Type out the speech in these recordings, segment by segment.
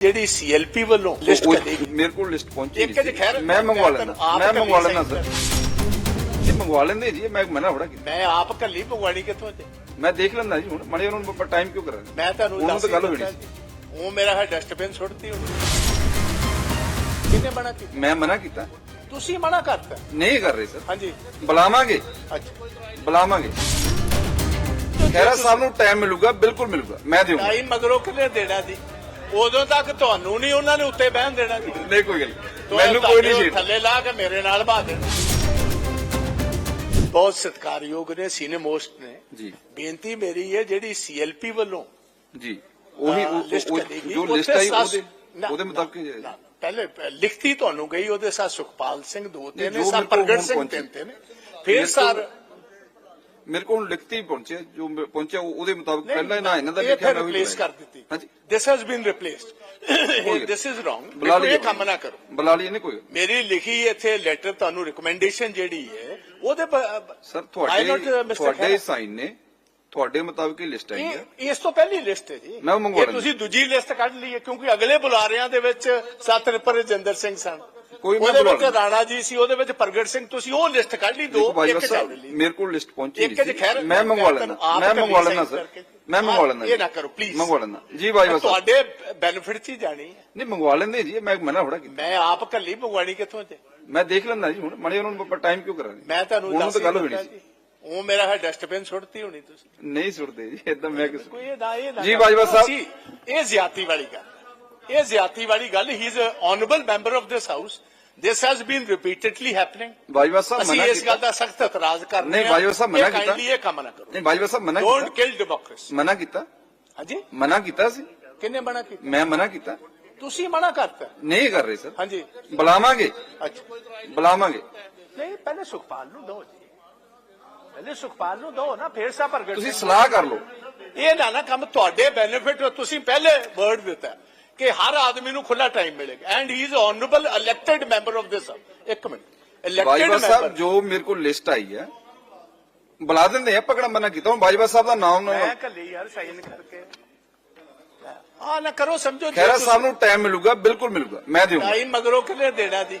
ਜਿਹੜੀ ਸੀਐਲਪੀ ਵੱਲੋਂ ਲਿਸਟ ਕਰੇਗੀ ਮੇਰੇ ਕੋਲ ਲਿਸਟ ਪਹੁੰਚੀ ਇੱਕ ਸੀ। ਖੈਰ ਮੈਂ ਮੰਗਵਾ ਲੈਣਾ ਮੈਂ ਮੰਗਵਾ ਕੱਲੀ ਲੈਣਾ ਸਰ ਇਹ ਮੰਗਵਾ ਲੈਂਦੇ ਜੀ ਮੈਂ ਮਨਾ ਥੋੜਾ ਕੀਤਾ। ਮੈਂ ਆਪ ਕੱਲੀ ਮੰਗਵਾਣੀ ਕਿੱਥੋਂ ਤੇ ਮੈਂ ਦੇਖ ਲੈਂਦਾ ਜੀ ਹੁਣ ਮੜੇ ਉਹਨਾਂ ਨੂੰ ਟਾਈਮ ਕਿਉਂ ਕਰਾਂ ਮੈਂ ਤੁਹਾਨੂੰ ਉਹਨਾਂ ਤੋਂ ਗੱਲ ਹੀ ਹੋਣੀ ਸੀ। ਜੀ। ਉਹ ਮੇਰਾ ਹੈ ਡਸਟਬਿਨ ਸੁੱਟਤੀ ਹੁਣ ਕਿੰਨੇ ਮਨਾ ਕੀਤਾ? ਮੈਂ ਮਨਾ ਕੀਤਾ। ਤੁਸੀਂ ਮਨਾ ਕਰਤਾ? ਨਹੀਂ ਕਰ ਰਹੇ ਸਰ। ਹਾਂਜੀ। ਬੁਲਾਵਾਂਗੇ। ਅੱਛਾ। ਬੁਲਾਵਾਂਗੇ। ਖੈਰਾ ਸਾਹਿਬ ਨੂੰ ਟਾਈਮ ਮਿਲੂਗਾ ਬਿਲਕੁਲ ਮਿਲੂਗਾ। ਮੈਂ ਦੇਵਾਂਗਾ ਟਾਈਮ ਮਗਰੋਂ ਕਿੰਨੇ ਦੇਣਾ ਜੀ ਉਦੋਂ ਤੱਕ ਤੁਹਾਨੂੰ ਨਹੀਂ ਉਹਨਾਂ ਨੇ ਉੱਤੇ ਬਹਿਣ ਦੇਣਾ ਜੀ ਨਹੀਂ ਕੋਈ ਗੱਲ ਮੈਨੂੰ ਕੋਈ ਨਹੀਂ ਛੇੜ ਥੱਲੇ ਲਾ ਕੇ ਮੇਰੇ ਨਾਲ ਬਾਹ ਦੇਣਾ ਬਹੁਤ ਸਤਿਕਾਰਯੋਗ ਨੇ ਸੀਨੇ ਮੋਸਟ ਨੇ। ਜੀ। ਬੇਨਤੀ ਮੇਰੀ ਹੈ ਜਿਹੜੀ ਸੀਐਲਪੀ ਵੱਲੋਂ ਜੀ ਉਹੀ ਜੋ ਲਿਸਟ ਆਈ ਉਹਦੇ ਉਹਦੇ ਮੁਤਾਬਕ ਪਹਿਲੇ ਲਿਖਤੀ ਤੁਹਾਨੂੰ ਗਈ ਉਹਦੇ ਸਾਥ ਸੁਖਪਾਲ ਸਿੰਘ ਦੋ ਤੇ ਨੇ ਜੋ ਕੋਲ ਪ੍ਰਗਟ ਸਿੰਘ। ਤਿੰਨ ਤੇ ਨੇ। ਫਿਰ ਸਰ ਮੇਰੇ ਕੋਲ ਲਿਖਤੀ ਪਹੁੰਚਿਆ ਜੋ ਪਹੁੰਚਿਆ ਉਹ- ਉਹਦੇ ਮੁਤਾਬਕ ਪਹਿਲਾਂ ਹੀ ਨਾ ਇਹਨਾਂ ਦਾ ਲਿਖਿਆ ਉਹੀ ਰਿਪਲੇਸ ਕਰ। ਦਿੱਤੀ ਹਾਂਜੀ this has been replaced. This is wrong ਇਹ ਕੰਮ ਨਾ ਕਰੋ ਬੁਲਾ ਲਈ ਨਹੀਂ ਕੋਈ ਮੇਰੀ ਲਿਖੀ ਇੱਥੇ ਲੈਟਰ ਤੁਹਾਨੂੰ ਰਿਕਮੈਂਡੇਸ਼ਨ ਜਿਹੜੀ ਹੈ ਉਹਦੇ ਸਰ ਤੁਹਾਡੇ uh. ਤੁਹਾਡੇ. ਸਾਈਨ ਨੇ ਤੁਹਾਡੇ ਮੁਤਾਬਕ ਹੀ ਲਿਸਟ ਆਈ ਹੈ ਇਸ ਤੋਂ ਪਹਿਲੀ ਲਿਸਟ ਹੈ ਜੀ ਮੈਂ ਮੰਗਵਾ ਲੈਂਦਾ। ਤੁਸੀਂ ਦੂਜੀ ਲਿਸਟ ਕੱਢ ਲਈ ਹੈ ਕਿਉਂਕਿ ਅਗਲੇ ਬੁਲਾਰਿਆਂ ਦੇ ਵਿੱਚ ਸਤ ਰਜਿੰਦਰ ਸਿੰਘ ਸਨ ਕੋਈ ਮੈਂ ਉਹਦੇ ਬੁਲਾ ਵਿੱਚ। ਰਾਣਾ ਜੀ ਸੀ ਉਹਦੇ ਵਿੱਚ ਪ੍ਰਗਟ ਸਿੰਘ ਤੁਸੀਂ ਉਹ ਲਿਸਟ ਕੱਢ ਲਈ ਦੋ ਇੱਕ ਚੱਲ ਲਈ। ਮੇਰੇ ਕੋਲ ਲਿਸਟ ਪਹੁੰਚੀ ਨਹੀਂ ਮੈਂ ਮੰਗਵਾ ਲੈਣਾ ਮੈਂ ਮੰਗਵਾ ਲੈਣਾ ਸਰ। ਮੈਂ ਮੰਗਵਾ ਲੈਣਾ ਇਹ ਨਾ ਕਰੋ ਪਲੀਜ਼ ਮੰਗਵਾ ਲੈਣਾ ਜੀ ਭਾਈ ਸਾਹਿਬ ਤੁਹਾਡੇ ਬੈਨੀਫਿਟ 'ਚ ਹੀ ਜਾਣੀ ਹੈ। ਨਹੀਂ ਮੰਗਵਾ ਲੈਂਦੇ ਜੀ ਮੈਂ ਮਨਾ ਥੋੜਾ ਕੀਤਾ। ਮੈਂ ਆਪ ਕੱਲੀ ਮੰਗਵਾਣੀ ਕਿੱਥੋਂ ਤੇ ਮੈਂ ਦੇਖ ਲੈਂਦਾ ਜੀ ਹੁਣ ਮੜੇ ਉਹਨਾਂ ਨੂੰ ਟਾਈਮ ਕਿਉਂ ਕਰਾਂ ਮੈਂ ਤੁਹਾਨੂੰ ਉਹਨਾਂ ਦੱਸ ਗੱਲ ਹੋਣੀ ਸੀ। ਉਹ ਮੇਰਾ ਹੈ ਡਸਟਬਿਨ ਸੁੱਟਤੀ ਹੋਣੀ ਤੁਸੀਂ। ਨਹੀਂ ਸੁਣਦੇ ਜੀ ਇਦਾਂ ਮੈਂ ਕਿਸ ਕੋਈ ਇਹ ਨਾ ਇਹ ਨਾ ਜੀ ਬਾਜਵਾ ਸਾਹਿਬ। ਇਹ ਜ਼ਿਆਤੀ ਵਾਲੀ ਗੱਲ। ਇਹ ਜ਼ਿਆਤੀ ਵਾਲੀ ਗੱਲ ਹੀ is honourable member of this house this has been repeatedly happening Bajwa Sahib ਮਨਾ ਇਸ ਗੱਲ ਕੀਤਾ। ਦਾ ਸਖਤ ਇਤਰਾਜ਼ ਕਰਨੇ ਨਹੀਂ, ਬਾਜਵਾ ਸਾਹਿਬ ਮਨਾ ਕੀਤਾ। ਇਹ ਕੰਮ ਨਾ ਕਰੋ। ਨਹੀਂ ਬਾਜਵਾ ਸਾਹਿਬ ਮਨਾ ਡੋਨਟ ਕੀਤਾ। ਕਿਲ ਡੈਮੋਕ੍ਰੇਸੀ ਮਨਾ ਕੀਤਾ। ਹਾਂਜੀ? ਮਨਾ ਕੀਤਾ ਸੀ। ਕਿੰਨੇ ਮਨਾ ਕੀਤਾ? ਮੈਂ ਮਨਾ ਕੀਤਾ। ਤੁਸੀਂ ਮਨਾ ਕਰਤਾ। ਨਹੀਂ ਕਰ ਰਹੇ ਸਰ। ਹਾਂਜੀ। ਬੁਲਾਵਾਂਗੇ। ਅੱਛਾ। ਬੁਲਾਵਾਂਗੇ। ਨਹੀਂ ਪਹਿਲੇ ਸੁਖਪਾਲ ਨੂੰ ਦੋ ਜੀ। ਪਹਿਲੇ ਸੁਖਪਾਲ ਨੂੰ ਦੋ ਨਾ ਫਿਰ ਸਾ ਪ੍ਰਗਟ ਤੁਸੀਂ। ਸਲਾਹ ਕਰ ਲਓ। ਇਹ ਨਾ ਨਾ ਕੰਮ ਤੁਹਾਡੇ ਬੈਨੀਫਿਟ ਤੁਸੀਂ ਪਹਿਲੇ ਵਰਡ ਦਿੱਤਾ। ਕਿ ਹਰ ਆਦਮੀ ਨੂੰ ਖੁੱਲਾ ਟਾਈਮ ਮਿਲੇਗਾ। And he is honourable elected member of this ਇੱਕ ਮਿੰਟ। ਇਲੈਕਟਿਡ ਮੈਂਬਰ ਜੋ ਮੇਰੇ ਕੋਲ ਲਿਸਟ ਆਈ ਹੈ ਬੁਲਾ ਦਿੰਦੇ ਆ ਪਕੜਾ ਮਨਾ ਕੀਤਾ। ਹੁਣ ਬਾਜਵਾ ਸਾਹਿਬ ਦਾ ਨਾਮ ਨਾ ਮੈਂ ਕੱਲੀ ਯਾਰ ਸਾਈਨ ਕਰਕੇ। ਆ ਨਾ ਕਰੋ ਸਮਝੋ ਖੈਰਾ ਸਾਹਿਬ ਨੂੰ ਟਾਈਮ ਮਿਲੂਗਾ ਬਿਲਕੁਲ ਮਿਲੂਗਾ। ਮੈਂ ਦੇਵਾਂਗਾ ਟਾਈਮ ਮਗਰੋਂ ਕਿੰਨੇ ਦੇਣਾ ਜੀ?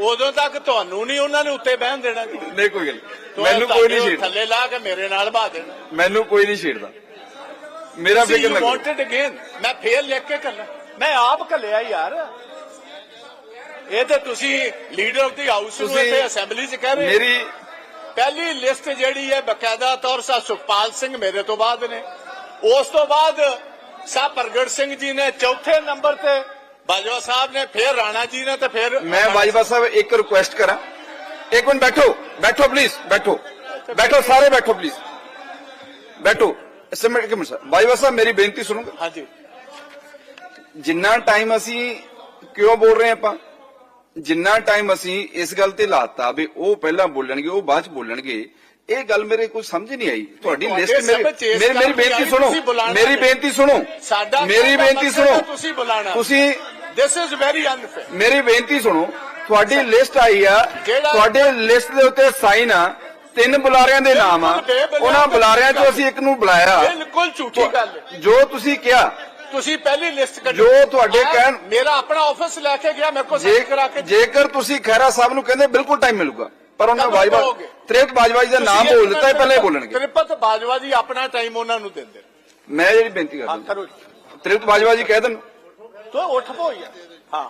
ਉਦੋਂ ਤੱਕ ਤੁਹਾਨੂੰ ਨਹੀਂ ਉਹਨਾਂ ਨੇ ਉੱਤੇ ਬਹਿਣ ਦੇਣਾ ਜੀ। ਨਹੀਂ ਕੋਈ ਗੱਲ ਮੈਨੂੰ ਕੋਈ ਨਹੀਂ ਛੇੜਦਾ। ਥੱਲੇ ਲਾ ਕੇ ਮੇਰੇ ਨਾਲ ਬਾਹ ਦੇਣਾ। ਮੈਨੂੰ ਕੋਈ ਨਹੀਂ ਛੇੜਦਾ। ਮੇਰਾ ਫਿਕਰ ਨਾ ਮੈਂ ਫੇਰ ਲਿਖ ਕੇ ਕਰਨਾ। ਮੈਂ ਆਪ ਕੱਲਿਆ ਯਾਰ ਇਹ ਤੇ ਤੁਸੀਂ ਲੀਡਰ ਆਫ ਦੀ ਹਾਊਸ ਨੂੰ ਤੁਸੀਂ- ਇੱਥੇ ਅਸੈਂਬਲੀ 'ਚ ਕਹਿ ਰਹੇ ਮੇਰੀ ਪਹਿਲੀ ਲਿਸਟ ਜਿਹੜੀ ਹੈ ਬਕਾਇਦਾ ਤੌਰ ਸਾ ਸੁਖਪਾਲ ਸਿੰਘ ਮੇਰੇ ਤੋਂ ਬਾਅਦ ਨੇ ਉਸ ਤੋਂ ਬਾਅਦ ਸਾ ਪ੍ਰਗਟ ਸਿੰਘ ਜੀ ਨੇ ਚੌਥੇ ਨੰਬਰ ਤੇ ਬਾਜਵਾ ਸਾਹਿਬ ਨੇ ਫਿਰ ਰਾਣਾ ਜੀ ਨੇ ਤੇ ਫਿਰ ਮੈਂ ਬਾਜਵਾ ਸਾਹਿਬ ਇੱਕ ਰਿਕੁਐਸਟ ਕਰਾਂ ਇੱਕ ਮਿੰਟ ਬੈਠੋ ਬੈਠੋ ਪਲੀਜ਼ ਬੈਠੋ ਬੈਠੋ ਸਾਰੇ ਬੈਠੋ ਪਲੀਜ਼ ਬੈਠੋ ਇਸ ਮਿੰਟ ਇੱਕ ਮਿੰਟ ਸਰ ਬਾਜਵਾ ਸਾਹਿਬ ਮੇਰੀ ਬੇਨਤੀ ਸੁਣੋਗੇ ਹਾਂਜੀ ਜਿੰਨਾ ਟਾਈਮ ਅਸੀਂ ਕਿਉਂ ਬੋਲ ਰਹੇ ਆਪਾਂ? ਜਿੰਨਾ ਟਾਈਮ ਅਸੀਂ ਇਸ ਗੱਲ ਤੇ ਲਾਤਾ ਵੀ ਉਹ ਪਹਿਲਾਂ ਬੋਲਣਗੇ ਉਹ ਬਾਅਦ ਚ ਬੋਲਣਗੇ ਇਹ ਗੱਲ ਮੇਰੇ ਕੋਈ ਸਮਝ ਨਹੀਂ ਆਈ। ਤੁਹਾਡੀ ਲਿਸਟ ਮੇਰੀ ਮੇਰੀ ਬੇਨਤੀ ਸੁਣੋ ਮੇਰੀ। ਬੇਨਤੀ ਸੁਣੋ ਸਾਡਾ ਮੇਰੀ ਬੇਨਤੀ ਸੁਣੋ। ਤੁਸੀਂ ਬੁਲਾਣਾ। ਤੁਸੀਂ ਦਿਸ ਇਜ਼ ਵੈਰੀ ਅਨਫੇਅਰ ਮੇਰੀ ਬੇਨਤੀ ਸੁਣੋ ਤੁਹਾਡੀ ਲਿਸਟ ਆਈ ਆ ਤੁਹਾਡੇ ਲਿਸਟ ਦੇ ਉੱਤੇ ਸਾਈਨ ਆ ਤਿੰਨ ਬੁਲਾਰਿਆਂ ਦੇ ਨਾਮ ਆ। ਉਹਨਾਂ ਬੁਲਾਰਿਆਂ ਚੋਂ ਅਸੀਂ ਇੱਕ ਨੂੰ ਬੁਲਾਇਆ। ਬਿਲਕੁਲ ਝੂਠੀ ਗੱਲ ਜੋ ਤੁਸੀਂ ਕਿਹਾ ਤੁਸੀਂ ਪਹਿਲੀ ਲਿਸਟ ਕੱਢੀ। ਜੋ ਤੁਹਾਡੇ ਮੈਂ- ਕਹਿਣ- ਮੇਰਾ ਆਪਣਾ ਆਫਿਸ ਲੈ ਕੇ ਗਿਆ ਮੇਰੇ ਕੋਲ ਜੇ ਸਾਈਨ ਕਰਾ ਕੇ ਜੇਕਰ ਤੁਸੀਂ ਖਹਿਰਾ ਸਾਹਿਬ ਨੂੰ ਕਹਿੰਦੇ ਬਿਲਕੁਲ ਟਾਈਮ ਮਿਲੂਗਾ ਪਰ ਉਹਨਾਂ ਕਦੋਂ ਬਾਜਵਾ ਕਹੋਗੇ? ਤ੍ਰਿਪਤ ਬਾਜਵਾ ਜੀ ਦਾ ਨਾਮ ਬੋਲ ਦਿੱਤਾ ਇਹ ਪਹਿਲਾਂ ਹੀ ਬੋਲਣਗੇ। ਤ੍ਰਿਪਤ ਬਾਜਵਾ ਜੀ ਆਪਣਾ ਟਾਈਮ ਉਹਨਾਂ ਨੂੰ ਦਿੰਦੇ। ਮੈਂ ਜਿਹੜੀ ਬੇਨਤੀ ਹਾਂ ਕਰਦਾ ਕਰੋ ਤ੍ਰਿਪਤ ਬਾਜਵਾ ਜੀ ਕਹਿ ਦੇਣ। ਤੋ ਉੱਠ ਪੋ ਯਾਰ। ਹਾਂ।